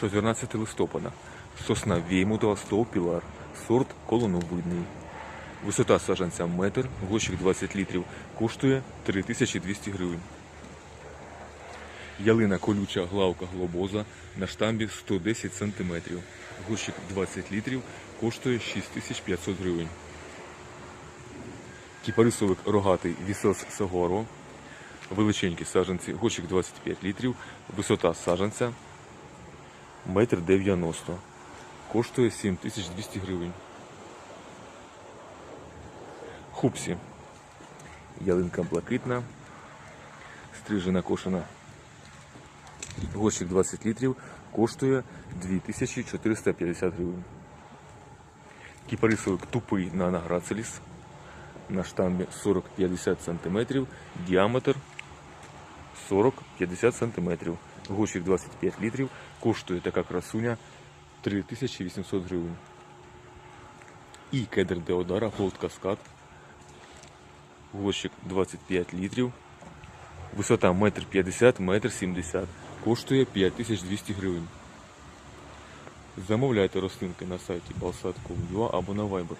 14 листопада. Сосна Веймутова, стовп Пілар. Сорт колоновидний. Висота саджанця метр, горщик 20 літрів, коштує 3200 гривень. Ялина колюча главка глобоза на штамбі 110 см. Горщик 20 літрів коштує 6500 гривень. Кіпарисовик рогатий Вісос Сагоро. Величенькі саджанці, горщик 25 літрів, висота саджанця метр 90. Коштує 7200 гривень. Хупсі. Ялинка блакитна. Стрижена кошена. Горщик 20 літрів коштує 2450 гривень. Кіпарисовик тупий на награцеліс. На штамбі 40-50 см, діаметр 40-50 см. Горщик 25 літрів, коштує така красуня 3800 гривень. І кедр Деодара Gold Каскад. Горщик 25 літрів. Висота 1,50 м, 1,70 м. Коштує 5200 гривень. Замовляйте рослинки на сайті balsat.com.ua або на Viber